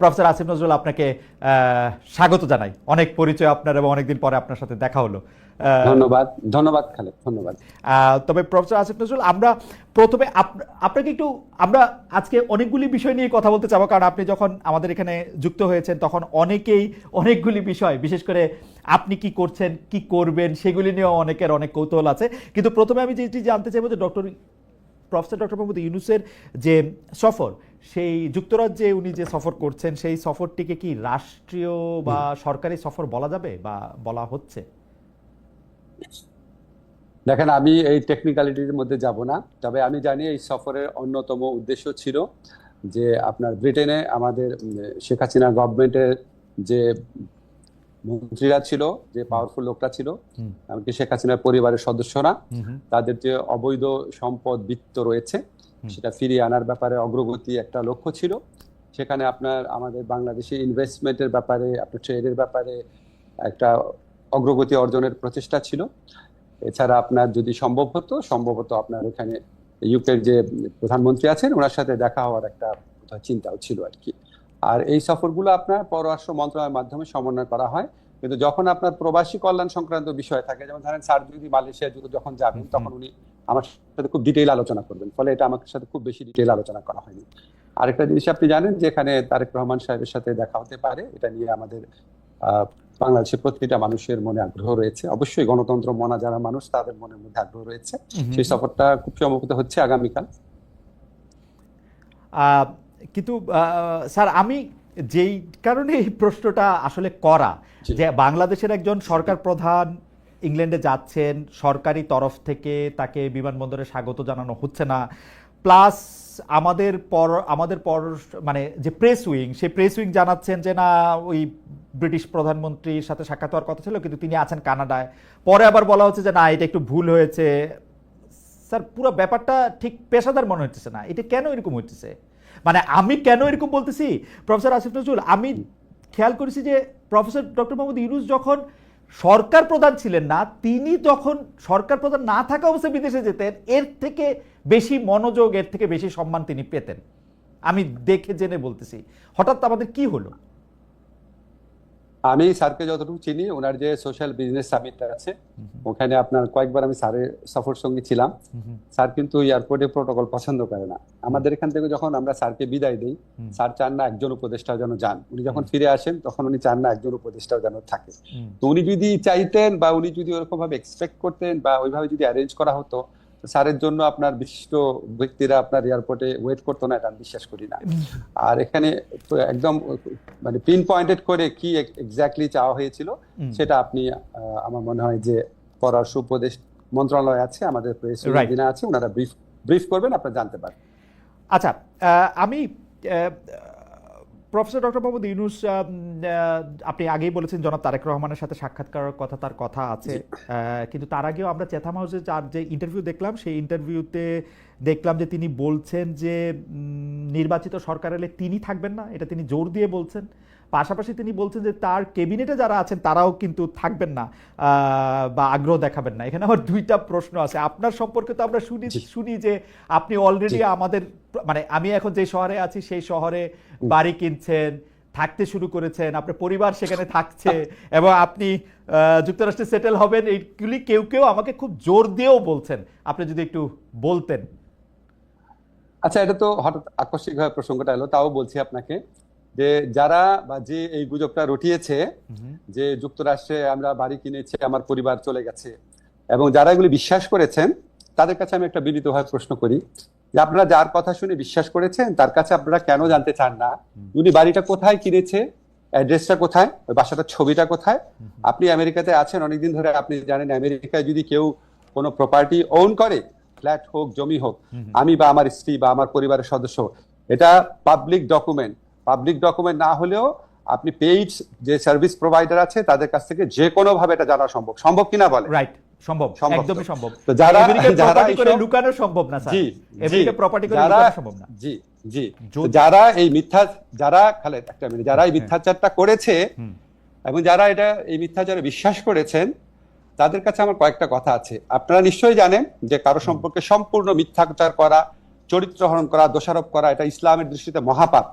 Professor Asif Nazrul আপনাকে স্বাগত জানাই। অনেক পরিচয় আপনার এবং অনেকদিন পরে আপনার সাথে দেখা হলো। ধন্যবাদ ধন্যবাদ খালেদ ধন্যবাদ। তবে প্রফেসর আসিফ নজরুল আমরা প্রথমে আপনাকে একটু আমরা আজকে অনেকগুলি বিষয় নিয়ে কথা বলতে চাবো কারণ আপনি যখন আমাদের এখানে যুক্ত হয়েছেন তখন অনেকেই অনেকগুলি বিষয় বিশেষ করে আপনি কি করছেন কি করবেন সেগুলি নিয়েও অনেকের অনেক কৌতূহল আছে। কিন্তু প্রথমে আমি যেটি জানতে চাইব যে ডক্টর প্রফেসর ডক্টর মোহাম্মদ ইউনুসের যে সফর সেই যুক্তরাজ্যে উনি যে সফর করছেন সেই সফরটিকে কি রাষ্ট্রীয় বা সরকারি সফর বলা যাবে বা বলা হচ্ছে? দেখেন আমি এই টেকনিক্যালিটির মধ্যে যাব না তবে আমি জানি এই সফরের অন্যতম উদ্দেশ্য ছিল যে আপনার ব্রিটেনে আমাদের শেখ হাসিনা গভর্নমেন্টের যে মন্ত্রীরা ছিল যে পাওয়ারফুল লোকরা ছিল এমনকি শেখ হাসিনার পরিবারের সদস্যরা তাদের যে অবৈধ সম্পদ বৃত্ত রয়েছে সেটা ফিরিয়ে আনার ব্যাপারে অগ্রগতি একটা লক্ষ্য ছিল। সেখানে আপনার আমাদের বাংলাদেশে ইনভেস্টমেন্টের ব্যাপারে আপনার ট্রেডের ব্যাপারে একটা অগ্রগতি অর্জনের প্রচেষ্টা ছিল। এছাড়া আপনার যদি সম্ভব হতো সম্ভব হতো আপনার এখানে ইউকের যে প্রধানমন্ত্রী আছেন ওনার সাথে দেখা হওয়ার একটা চিন্তাও ছিল আর কি। আর এই সফরগুলো আপনার পররাষ্ট্র মন্ত্রণালয়ের মাধ্যমে সমন্বয় করা হয়। কিন্তু যখন আপনার প্রবাসী কল্যাণ সংক্রান্ত বিষয় থাকে যেমন ধরেন স্যার যদি মালয়েশিয়া যখন যাবেন তখন উনি আমার সাথে খুব ডিটেইল আলোচনা করবেন। ফলে এটা আমার সাথে খুব বেশি ডিটেইল আলোচনা করা হয়নি। আরেকটা জিনিস আপনি জানেন যে এখানে তারেক রহমান সাহেবের সাথে দেখা হতে পারে এটা নিয়ে আমাদের আহ, বাংলাদেশের প্রতিটা মানুষের মনে আগ্রহ রয়েছে। অবশ্যই গণতন্ত্র মনা যারা মানুষ তাদের মনের মধ্যে আগ্রহ রয়েছে। সেই সফরটা খুব সম্ভবত হচ্ছে আগামীকাল। আহ, কিন্তু স্যার আমি যেই কারণে এই প্রশ্নটা আসলে করা যে বাংলাদেশের একজন সরকার প্রধান ইংল্যান্ডে যাচ্ছেন সরকারি তরফ থেকে তাকে বিমানবন্দরে স্বাগত জানানো হচ্ছে না প্লাস আমাদের পর আমাদের পর মানে যে প্রেস উইং সেই প্রেস উইং জানাচ্ছেন যে না ওই ব্রিটিশ প্রধানমন্ত্রীর সাথে সাক্ষাৎ হওয়ার কথা ছিল কিন্তু তিনি আছেন কানাডায়। পরে আবার বলা হচ্ছে যে না এটা একটু ভুল হয়েছে। স্যার পুরো ব্যাপারটা ঠিক পেশাদার মনে হচ্ছে না। এটা কেন এরকম হচ্ছে মানে আমি কেন এরকম বলতেছি? প্রফেসর আসিফ নজরুল, আমি খেয়াল করেছি যে প্রফেসর ডক্টর মোহাম্মদ ইউনুস যখন সরকার প্রধান ছিলেন না, তিনি তখন সরকার প্রধান না থাকা অবস্থায় বিদেশে যেতেন, এর থেকে বেশি মনোযোগ, এর থেকে বেশি সম্মান তিনি পেতেন। আমি দেখে জেনে বলতেছি। হঠাৎ আমাদের কি হলো? আমি স্যারকে যতটুকু চিনি ওনার যে সোশ্যাল বিজনেস সামিটটা আছে ওখানে আপনার কয়েকবার আমি স্যারের সফর সঙ্গে ছিলাম। স্যার কিন্তু এয়ারপোর্টে প্রোটোকল পছন্দ করে না। আমাদের এখান থেকে যখন আমরা স্যারকে বিদায় দিই স্যার চান না একজন উপদেষ্টাও যেন যান। উনি যখন ফিরে আসেন তখন উনি চান না একজন উপদেষ্টা যেন থাকে। তো উনি যদি চাইতেন বা উনি যদি ওরকম ভাবে এক্সপেক্ট করতেন বা ওইভাবে যদি অ্যারেঞ্জ করা হতো স্যারের জন্য আপনার বিশিষ্ট ব্যক্তিরা আপনার এয়ারপোর্টে ওয়েট করতো না এটা আমি বিশ্বাস করি না। আর এখানে একদম মানে পিন পয়েন্টেড করে কি এক্স্যাক্টলি চাওয়া হয়েছিল সেটা আপনি আমার মনে হয় যে পররাষ্ট্র উপদেশ মন্ত্রণালয় আছে আমাদের প্রেস. আছে ওনারা ব্রিফ ব্রিফ করবেন আপনারা জানতে পারবেন। আচ্ছা আমি প্রফেসর ডক্টর বাবু ইউনুস আপনি আগেই বলেছেন জনাব তারেক রহমানের সাথে সাক্ষাৎকার কথা তার কথা আছে। কিন্তু তার আগেও আমরা চেথাম হাউসে যার যে ইন্টারভিউ দেখলাম সেই ইন্টারভিউতে দেখলাম যে তিনি বলছেন যে নির্বাচিত সরকার এলে তিনি থাকবেন না এটা তিনি জোর দিয়ে বলছেন। পাশাপাশি তিনি বলছেন যে তার কেবিনেটে যারা আছেন তারাও কিন্তু থাকবেন না বা আগ্রহ দেখাবেন না। এখানে আমার দুইটা প্রশ্ন আছে। আপনার সম্পর্কে তো আমরা শুনি শুনি যে আপনি অলরেডি আমাদের মানে আমি এখন যে শহরে আছি সেই শহরে বাড়ি কিনছেন থাকতে শুরু করেছেন আপনার পরিবার সেখানে থাকছে এবং আপনি যুক্তরাষ্ট্রে সেটেল হবেন এইগুলি কেউ কেউ আমাকে খুব জোর দিয়েও বলছেন। আপনি যদি একটু বলতেন। আচ্ছা এটা তো হঠাৎ আকস্মিকভাবে প্রসঙ্গটা এলো তাও বলছি আপনাকে। যে যারা বা যে এই গুজবটা রটিয়েছে যে যুক্তরাষ্ট্রে আমরা বাড়ি কিনেছি আমার পরিবার চলে গেছে এবং যারা এগুলি বিশ্বাস করেছেন তাদের কাছে আমি একটা বিনীতভাবে প্রশ্ন করি। যে আপনারা যার কথা শুনে বিশ্বাস করেছেন তার কাছে আপনারা কেন জানতে চান না? উনি বাড়িটা কোথায় কিনেছে? অ্যাড্রেসটা কোথায়? ওই বাসাটার ছবিটা কোথায়? আপনি আমেরিকাতে আছেন অনেকদিন ধরে আপনি জানেন আমেরিকায় যদি কেউ কোনো প্রপার্টি ওন করে ফ্ল্যাট হোক জমি হোক আমি বা আমার স্ত্রী বা আমার পরিবারের সদস্য এটা পাবলিক ডকুমেন্ট পাবলিক ডকুমেন্ট না হলেও আপনি পেইড যে সার্ভিস প্রোভাইডার আছে তাদের কাছ থেকে যে কোনো ভাবে এটা জানা সম্ভব। সম্ভব কিনা বলে রাইট সম্ভব। একদমই সম্ভব। তো যারা যারা করে লুকানো সম্ভব না স্যার আমেরিকার প্রপার্টি করে লুকানো সম্ভব না। জি জি। যারা এই মিথ্যা যারা খালেদ একটা মিনিট যারা এই মিথ্যাচারটা করেছে এবং যারা এটা এই মিথ্যাচারে বিশ্বাস করেছেন তাদের কাছে আমার কয়েকটা কথা আছে। আপনারা নিশ্চয়ই জানেন যে কারও সম্পর্কে সম্পূর্ণ মিথ্যাচার করা চরিত্রহরণ করা দোষারোপ করা এটা ইসলামের দৃষ্টিতে মহাপাপ।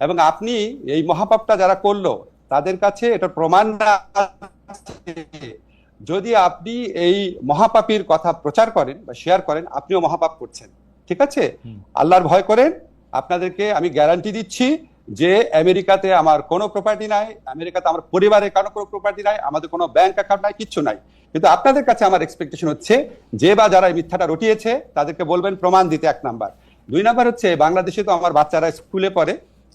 এবং আপনি এই মহাপাপটা যারা করল তাদের কাছে এটা প্রমাণ যদি আপনি এই মহাপাপীর কথা প্রচার করেন বা শেয়ার করেন আপনিও মহাপাপ করছেন। ঠিক আছে? আল্লাহর ভয় করেন। আপনাদেরকে আমি গ্যারান্টি দিচ্ছি যে আমেরিকাতে আমার কোনো প্রপার্টি নাই আমেরিকাতে আমার পরিবারের কারও কোনো প্রপার্টি নাই আমাদের কোনো ব্যাংক অ্যাকাউন্ট নাই কিচ্ছু নাই। কিন্তু আপনাদের কাছে আমার এক্সপেকটেশন হচ্ছে যে বা যারা এই মিথ্যাটা রটিয়েছে তাদেরকে বলবেন প্রমাণ দিতে এক নাম্বার। দুই নাম্বার হচ্ছে বাংলাদেশে তো আমার বাচ্চারা স্কুলে পড়ে।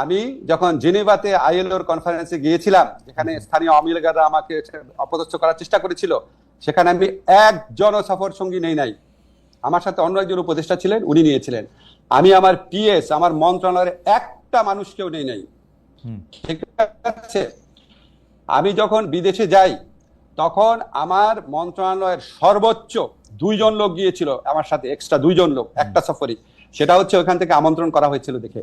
আমি যখন জেনেভাতে আইএলওর কনফারেন্সে গিয়েছিলাম যেখানে স্থানীয় আমিলগাররা আমাকে অপদস্থ করার চেষ্টা করেছিল সেখানে আমি একজনও সফর সঙ্গী নেই নাই। আমার সাথে অন্য একজন উপদেষ্টা ছিলেন উনি নিয়েছিলেন। আমি আমার পিএস আমার মন্ত্রণালয়ের একটা মানুষকেও নেই নাই। ঠিক আছে? আমি যখন বিদেশে যাই তখন আমার মন্ত্রণালয়ের সর্বোচ্চ দুইজন লোক গিয়েছিল আমার সাথে এক্সট্রা দুইজন লোক একটা সফরই। সেটা হচ্ছে ওখান থেকে আমন্ত্রণ করা হয়েছিল দেখে।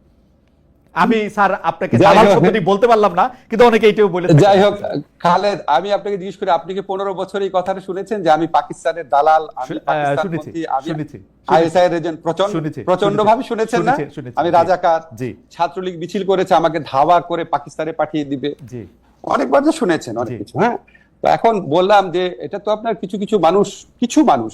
আমি স্যার আপনাকে শব্দটি বলতে পারলাম না কিন্তু অনেকে এটাও বলে। যাই হোক খালেদ আমি আপনাকে জিজ্ঞেস করি আপনি কি পনেরো বছর এই কথাটা শুনেছেন যে আমি পাকিস্তানের দালাল আমি শু- আহ, পাকিস্তান শুনেছি, আমি আইএসআই এর এজেন্ট প্রচণ্ড প্রচণ্ড ভাবে শুনেছেন না? আমি রাজাকার জি। ছাত্রলীগ মিছিল করেছে আমাকে ধাওয়া করে পাকিস্তানে পাঠিয়ে দিবে। জি। অনেকবার তো শুনেছেন অনেক কিছু হ্যাঁ? তো এখন বললাম যে এটা তো আপনার কিছু কিছু মানুষ কিছু মানুষ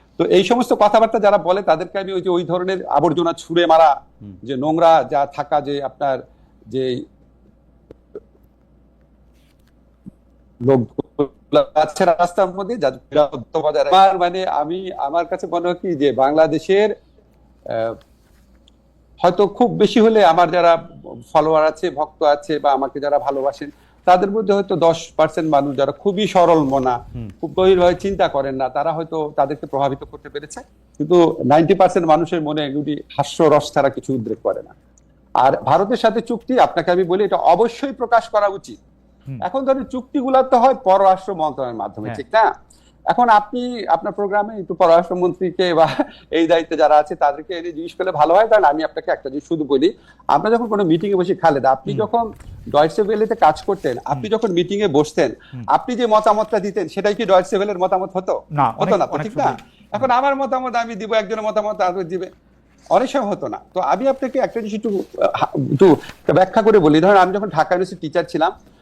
তো এই সমস্ত কথাবার্তা যারা বলে তাদেরকে আমি ওই যে ওই ধরনের আবর্জনা ছুঁড়ে মারা যে নোংরা যা থাকা যে আপনার যে লোক আছে রাস্তার মধ্যে। আমার মানে আমি আমার কাছে মনে হয় কি যে বাংলাদেশের আহ, হয়তো খুব বেশি হলে আমার যারা ফলোয়ার আছে ভক্ত আছে বা আমাকে যারা ভালোবাসেন তাদের মধ্যে হয়তো দশ পার্সেন্ট মানুষ যারা খুবই সরল মনা খুব গভীরভাবে চিন্তা করেন না তারা হয়তো তাদেরকে প্রভাবিত করতে পেরেছে। কিন্তু নাইনটি পার্সেন্ট মানুষের মনে এগুলি হাস্য রস ছাড়া কিছু উদ্রেক করে না। আর ভারতের সাথে চুক্তি আপনাকে আমি বলি এটা অবশ্যই প্রকাশ করা উচিত। এখন ধরেন চুক্তিগুলো তো হয় পররাষ্ট্র মন্ত্রণালয়ের মাধ্যমে হ্যাঁ। ঠিক না? এখন আপনি আপনার প্রোগ্রামে একটু পররাষ্ট্রমন্ত্রীকে বা এই দায়িত্বে যারা আছে তাদেরকে এনে জিজ্ঞেস করলে ভালো হয়। কারণ আমি আপনাকে একটা জিনিস শুধু বলি আমরা যখন কোনো মিটিং এ বসে খালেদা আপনি যখন ডয়েটসে ভেলেতে কাজ করতেন আপনি যখন মিটিং এ বসতেন আপনি যে মতামতটা দিতেন সেটাই কি ডয়েটসে ভেলের মতামত হতো? না, হতো না ঠিক না? এখন আমার মতামত আমি দিব একজনের মতামত আরেক দিবে। অনেক সময় হতো না। তো আমি আপনাকে একটা জিনিস একটু একটু ব্যাখ্যা করে বলি। ধরেন আমি যখন ঢাকা ইউনিভার্সিটি টিচার ছিলাম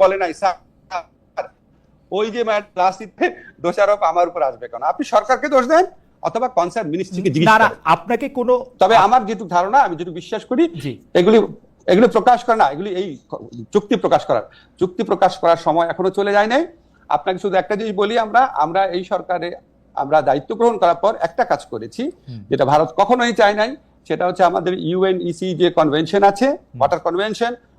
বলে নাই স্যার। ওই যে ক্লাস নিতে দোষারোপ আমার উপর আসবে কেন? আপনি সরকারকে দোষ দেন অথবা কনসার্ন মিনিস্ট্রিকে জিজ্ঞেস করেন। আপনাকে কোনো তবে আমার যেটুকু ধারণা আমি যেটুকু বিশ্বাস করি এগুলি এগুলি প্রকাশ করা না এগুলি এই চুক্তি প্রকাশ করার। চুক্তি প্রকাশ করার সময় এখনও চলে যায় নাই। আপনাকে শুধু একটা জিনিস বলি আমরা আমরা এই সরকারে আমরা দায়িত্ব গ্রহণ করার পর একটা কাজ করেছি যেটা ভারত কখনোই চায় নাই সেটা হচ্ছে আমাদের ইউএনইসি যে কনভেনশন আছে ওয়াটার কনভেনশন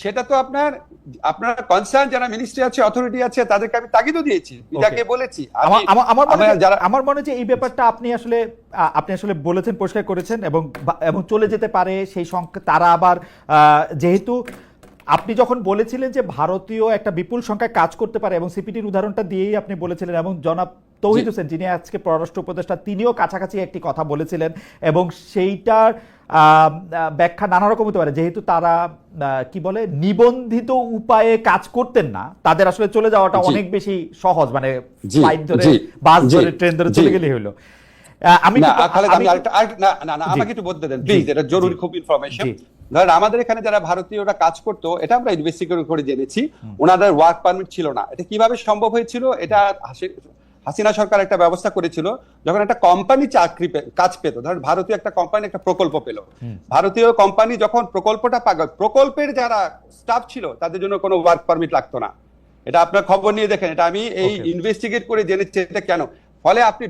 সেটা তো আপনার আপনার কনসার্ন যারা মিনিস্ট্রি আছে অথরিটি আছে তাদেরকে আমি তাগিদও দিয়েছি। যাকে বলেছি। আমার মনে যারা আমার মনে যে এই ব্যাপারটা আপনি আসলে আপনি আসলে বলেছেন পরিষ্কার করেছেন এবং এবং চলে যেতে পারে সেই সংখ্যা। তারা আবার যেহেতু আপনি যখন বলেছিলেন যে ভারতীয় একটা বিপুল সংখ্যায় কাজ করতে পারে এবং সিপিটির উদাহরণটা দিয়েই আপনি বলেছিলেন এবং জনাব তৌহিদ হোসেন যিনি আজকে পররাষ্ট্র উপদেষ্টা তিনিও কাছাকাছি একটি কথা বলেছিলেন এবং সেইটার ব্যাখ্যা নানা রকম হতে পারে। যেহেতু তারা কি বলে নিবন্ধিত উপায়ে কাজ করতেন না তাদের আসলে চলে যাওয়াটা অনেক বেশি সহজ মানে ফ্লাইট ধরে বাস ধরে ট্রেন ধরে চলে গেলেই হলো। আমি। আমাকে একটু বলতে দেন প্লিজ এটা জরুরি খুব ইনফরমেশন। ধরেন আমাদের এখানে যারা ভারতীয়রা কাজ করতো এটা আমরা ইনভেস্টিগেট করে জেনেছি। ওনাদের ওয়ার্ক পারমিট ছিল না। এটা কীভাবে সম্ভব হয়েছিল? এটা হাসিনা সরকার একটা ব্যবস্থা করেছিল যখন একটা কোম্পানি চাকরি কাজ পেত ধরেন ভারতীয় একটা কোম্পানি একটা প্রকল্প পেল। ভারতীয় কোম্পানি যখন প্রকল্পটা পাগল প্রকল্পের যারা স্টাফ ছিল তাদের জন্য কোনো ওয়ার্ক পারমিট লাগতো না। এটা আপনার খবর নিয়ে দেখেন এটা আমি এই ইনভেস্টিগেট করে জেনেছি এটা কেন? ফলে আপনি